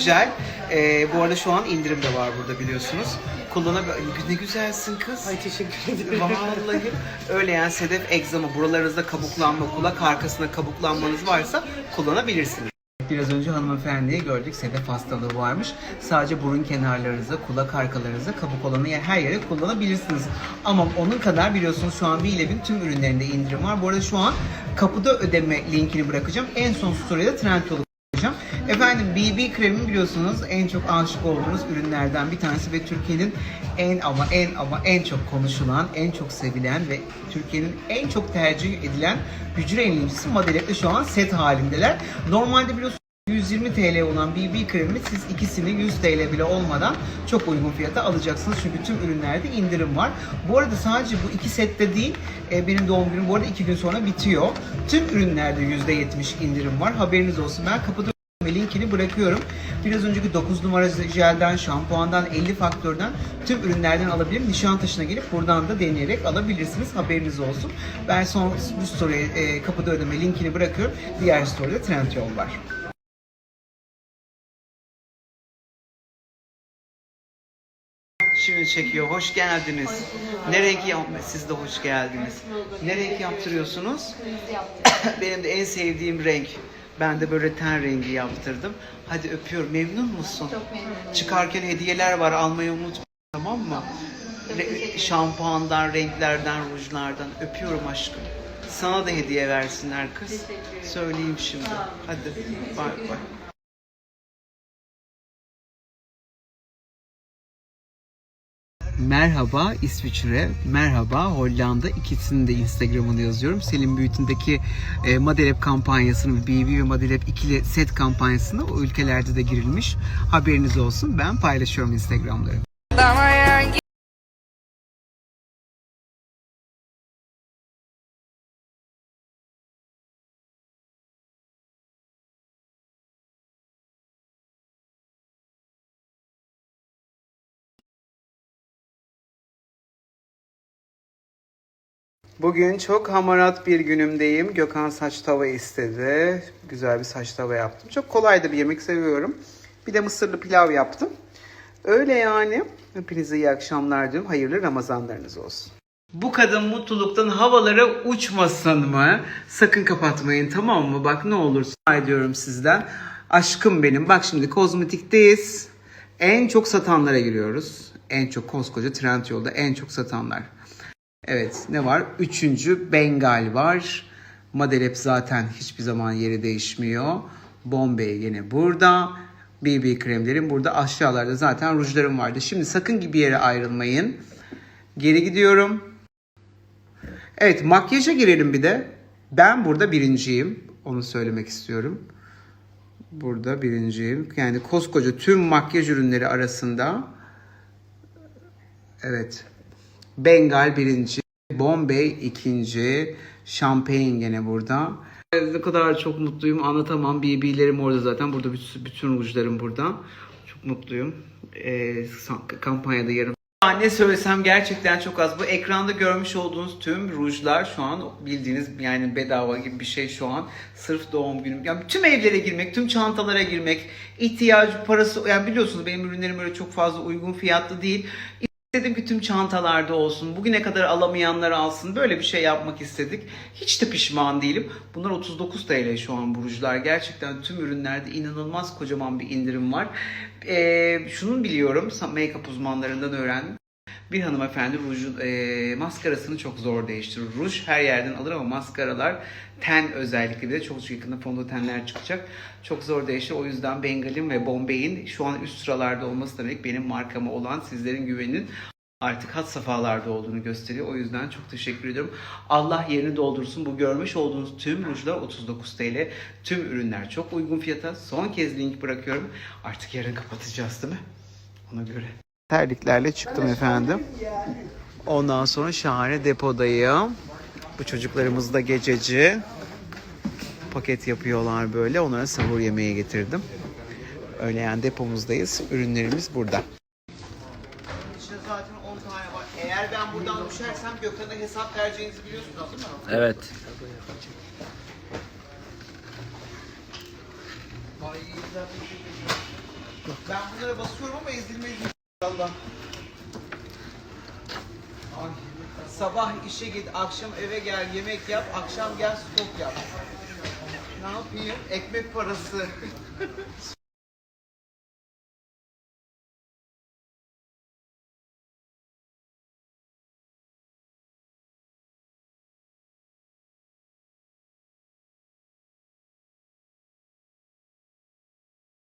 jel. Ee, bu arada şu an indirim de var burada biliyorsunuz. Kullanabilir. Ne güzelsin kız. Ay teşekkür ederim. Vallahi öyle yani sedef egzama buralarınızda kabuklanma, kulak arkasında kabuklanmanız varsa kullanabilirsiniz. Biraz önce hanımefendiyi gördük. Sedef hastalığı varmış. Sadece burun kenarlarınıza, kulak arkalarınıza kabuk olanı yer- her yere kullanabilirsiniz. Ama onun kadar biliyorsunuz şu an Bilev'in tüm ürünlerinde indirim var. Bu arada şu an kapıda ödeme linkini bırakacağım. En son story'de Trendyol'u koyacağım. Efendim BB kremi biliyorsunuz en çok aşık olduğunuz ürünlerden bir tanesi ve Türkiye'nin en ama en ama en çok konuşulan, en çok sevilen ve Türkiye'nin en çok tercih edilen hücre yenilicisi Madelet'te şu an set halindeler. Normalde biliyorsunuz 120 TL olan BB kremi siz ikisini 100 TL bile olmadan çok uygun fiyata alacaksınız. Çünkü tüm ürünlerde indirim var. Bu arada sadece bu iki sette değil, e, benim doğum günüm bu arada iki gün sonra bitiyor. Tüm ürünlerde %70 indirim var. Haberiniz olsun. Ben kapıda ve linkini bırakıyorum. Biraz önceki 9 numara jelden, şampuandan, 50 faktörden tüm ürünlerden alabilirim. Nişantaşı'na gelip buradan da deneyerek alabilirsiniz. Haberiniz olsun. Ben son bu story'e e, kapıda ödeme linkini bırakıyorum. Diğer story'de Trendyol var. Şimdi çekiyor. Hoş geldiniz. Ne renk yap? Siz de hoş geldiniz. Ne renk yaptırıyorsunuz? Benim de en sevdiğim renk. Ben de böyle ten rengi yaptırdım. Hadi öpüyorum. Memnun musun? Çok memnunum. Çıkarken hediyeler var. Almayı unutma. Tamam mı? Re- şampuandan, renklerden, rujlardan. Öpüyorum aşkım. Sana da hediye versinler kız. Söyleyeyim şimdi. Hadi. Bay bay. Merhaba İsviçre, merhaba Hollanda. İkisinin de Instagram'ını yazıyorum. Selim Büyüt'ündeki e, Madelep kampanyasını, BB ve Madelep ikili set kampanyasına o ülkelerde de girilmiş. Haberiniz olsun. Ben paylaşıyorum Instagram'ları. Bugün çok hamarat bir günümdeyim. Gökhan saç tava istedi. Güzel bir saç tava yaptım. Çok kolay da bir yemek seviyorum. Bir de mısırlı pilav yaptım. Öyle yani. Hepinize iyi akşamlar diyorum. Hayırlı Ramazanlarınız olsun. Bu kadın mutluluktan havalara uçmasın mı? Sakın kapatmayın tamam mı? Bak ne olur rica ediyorum sizden. Aşkım benim. Bak şimdi kozmetikteyiz. En çok satanlara giriyoruz. En çok koskoca Trendyol'da en çok satanlar. Evet ne var? Üçüncü Bengal var. Madelep zaten hiçbir zaman yeri değişmiyor. Bombay yine burada. BB kremlerim burada. Aşağılarda zaten rujlarım vardı. Şimdi sakın gibi yere ayrılmayın. Geri gidiyorum. Evet makyaja girelim bir de. Ben burada birinciyim. Onu söylemek istiyorum. Burada birinciyim. Yani koskoca tüm makyaj ürünleri arasında Evet. Bengal birinci, Bombay ikinci, Champagne gene burada. Ne kadar çok mutluyum anlatamam. BB'lerim orada zaten. Burada bütün, bütün rujlarım burada. Çok mutluyum. Ee, kampanyada yarım. Ne söylesem gerçekten çok az. Bu ekranda görmüş olduğunuz tüm rujlar şu an bildiğiniz yani bedava gibi bir şey şu an. Sırf doğum günüm. Yani tüm evlere girmek, tüm çantalara girmek, ihtiyacı parası yani biliyorsunuz benim ürünlerim öyle çok fazla uygun fiyatlı değil. İstedim ki tüm çantalarda olsun. Bugüne kadar alamayanlar alsın. Böyle bir şey yapmak istedik. Hiç de pişman değilim. Bunlar 39 TL şu an burujlar. Gerçekten tüm ürünlerde inanılmaz kocaman bir indirim var. Ee, şunun biliyorum. Make-up uzmanlarından öğrendim. Bir hanımefendi rujun, e, maskarasını çok zor değiştirir. Ruj her yerden alır ama maskaralar ten özellikle de çok yakında fondötenler çıkacak. Çok zor değişir. O yüzden Bengal'in ve Bombay'in şu an üst sıralarda olması demek benim markama olan sizlerin güveninin artık had safhalarda olduğunu gösteriyor. O yüzden çok teşekkür ediyorum. Allah yerini doldursun. Bu görmüş olduğunuz tüm rujlar 39 TL. Tüm ürünler çok uygun fiyata. Son kez link bırakıyorum. Artık yarın kapatacağız değil mi? Ona göre. Terliklerle çıktım efendim. Ondan sonra şahane depodayım. Bu çocuklarımız da gececi. Paket yapıyorlar böyle. Onlara sahur yemeği getirdim. Öyle yani depomuzdayız. Ürünlerimiz burada. İçinde zaten 10 tane var. Eğer ben buradan düşersem Gökhan'a hesap vereceğinizi biliyorsunuz değil mi? Evet. Ben bunlara basıyorum ama inşallah. Ay. Sabah işe git, akşam eve gel, yemek yap, akşam gel stok yap. Ne yapayım? Ekmek parası.